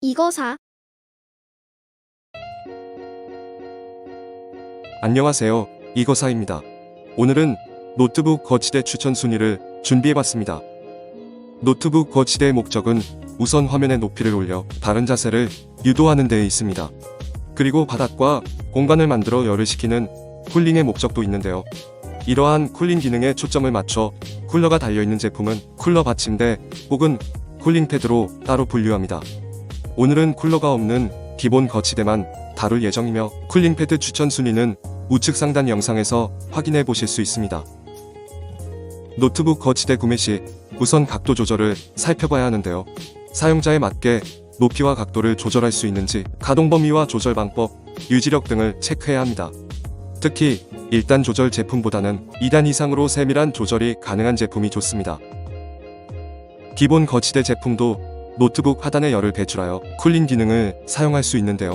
이거 사. 안녕하세요. 이거사입니다. 오늘은 노트북 거치대 추천 순위를 준비해봤습니다. 노트북 거치대의 목적은 우선 화면의 높이를 올려 바른 자세를 유도하는 데에 있습니다. 그리고 바닥과 공간을 만들어 열을 식히는 쿨링의 목적도 있는데요. 이러한 쿨링 기능에 초점을 맞춰 쿨러가 달려있는 제품은 쿨러 받침대 혹은 쿨링 패드로 따로 분류합니다. 오늘은 쿨러가 없는 기본 거치대만 다룰 예정이며 쿨링 패드 추천 순위는 우측 상단 영상에서 확인해 보실 수 있습니다. 노트북 거치대 구매 시 우선 각도 조절을 살펴봐야 하는데요. 사용자에 맞게 높이와 각도를 조절할 수 있는지 가동 범위와 조절 방법, 유지력 등을 체크해야 합니다. 특히 1단 조절 제품보다는 2단 이상으로 세밀한 조절이 가능한 제품이 좋습니다. 기본 거치대 제품도 노트북 하단에 열을 배출하여 쿨링 기능을 사용할 수 있는데요.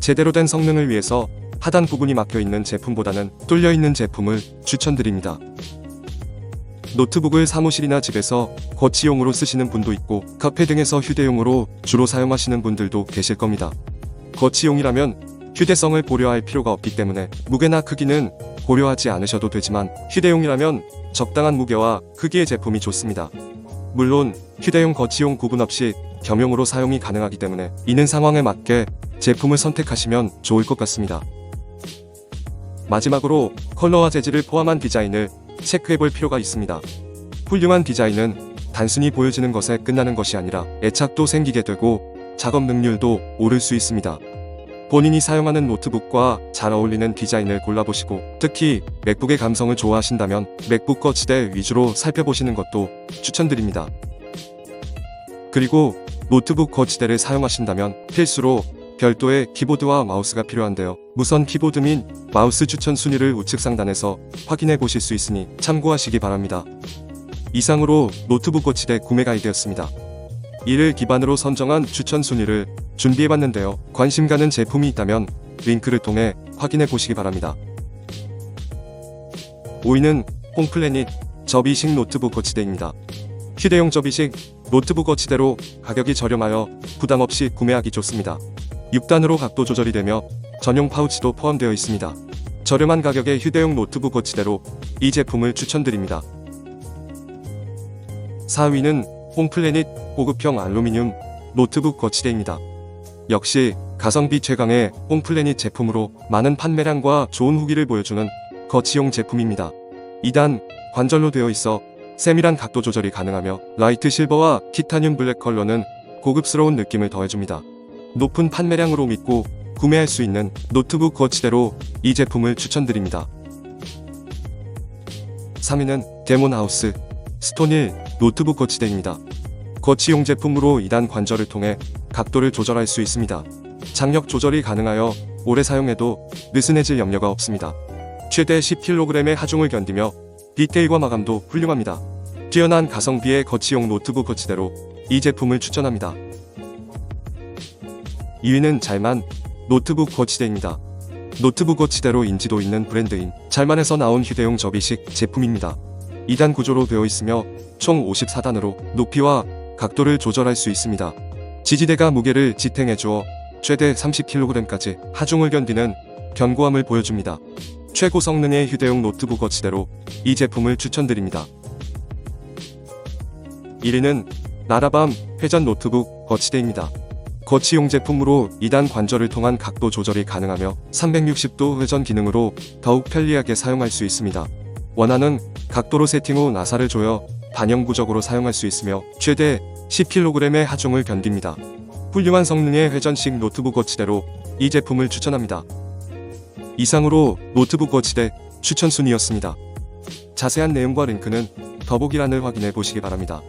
제대로 된 성능을 위해서 하단 부분이 막혀 있는 제품보다는 뚫려 있는 제품을 추천드립니다. 노트북을 사무실이나 집에서 거치용으로 쓰시는 분도 있고 카페 등에서 휴대용으로 주로 사용하시는 분들도 계실 겁니다. 거치용이라면 휴대성을 고려할 필요가 없기 때문에 무게나 크기는 고려하지 않으셔도 되지만 휴대용이라면 적당한 무게와 크기의 제품이 좋습니다. 물론 휴대용 거치용 구분 없이 겸용으로 사용이 가능하기 때문에 이는 상황에 맞게 제품을 선택하시면 좋을 것 같습니다. 마지막으로 컬러와 재질을 포함한 디자인을 체크해 볼 필요가 있습니다. 훌륭한 디자인은 단순히 보여지는 것에 끝나는 것이 아니라 애착도 생기게 되고 작업 능률도 오를 수 있습니다. 본인이 사용하는 노트북과 잘 어울리는 디자인을 골라보시고 특히 맥북의 감성을 좋아하신다면 맥북 거치대 위주로 살펴보시는 것도 추천드립니다. 그리고 노트북 거치대를 사용하신다면 필수로 별도의 키보드와 마우스가 필요한데요. 무선 키보드 및 마우스 추천 순위를 우측 상단에서 확인해 보실 수 있으니 참고하시기 바랍니다. 이상으로 노트북 거치대 구매 가이드였습니다. 이를 기반으로 선정한 추천 순위를 준비해봤는데요. 관심 가는 제품이 있다면 링크를 통해 확인해 보시기 바랍니다. 5위는 홈플래닛 접이식 노트북 거치대입니다. 휴대용 접이식 노트북 거치대로 가격이 저렴하여 부담 없이 구매하기 좋습니다. 6단으로 각도 조절이 되며 전용 파우치도 포함되어 있습니다. 저렴한 가격의 휴대용 노트북 거치대로 이 제품을 추천드립니다. 4위는 홈플래닛 고급형 알루미늄 노트북 거치대입니다. 역시 가성비 최강의 홈플래닛 제품으로 많은 판매량과 좋은 후기를 보여주는 거치용 제품입니다. 2단 관절로 되어 있어 세밀한 각도 조절이 가능하며 라이트 실버와 티타늄 블랙 컬러는 고급스러운 느낌을 더해줍니다. 높은 판매량으로 믿고 구매할 수 있는 노트북 거치대로 이 제품을 추천드립니다. 3위는 데몬하우스 스톤힐 노트북 거치대입니다. 거치용 제품으로 2단 관절을 통해 각도를 조절할 수 있습니다. 장력 조절이 가능하여 오래 사용해도 느슨해질 염려가 없습니다. 최대 10kg의 하중을 견디며 디테일과 마감도 훌륭합니다. 뛰어난 가성비의 거치용 노트북 거치대로 이 제품을 추천합니다. 2위는 잘만 노트북 거치대입니다. 노트북 거치대로 인지도 있는 브랜드인 잘만에서 나온 휴대용 접이식 제품입니다. 2단 구조로 되어 있으며 총 54단으로 높이와 각도를 조절할 수 있습니다. 지지대가 무게를 지탱해 주어 최대 30kg까지 하중을 견디는 견고함을 보여줍니다. 최고 성능의 휴대용 노트북 거치대로 이 제품을 추천드립니다. 1위는 나라밤 회전 노트북 거치대입니다. 거치용 제품으로 2단 관절을 통한 각도 조절이 가능하며 360도 회전 기능으로 더욱 편리하게 사용할 수 있습니다. 원하는 각도로 세팅 후 나사를 조여 반영구적으로 사용할 수 있으며 최대 10kg의 하중을 견딥니다. 훌륭한 성능의 회전식 노트북 거치대로 이 제품을 추천합니다. 이상으로 노트북 거치대 추천 순위였습니다. 자세한 내용과 링크는 더보기란을 확인해 보시기 바랍니다.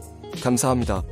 감사합니다.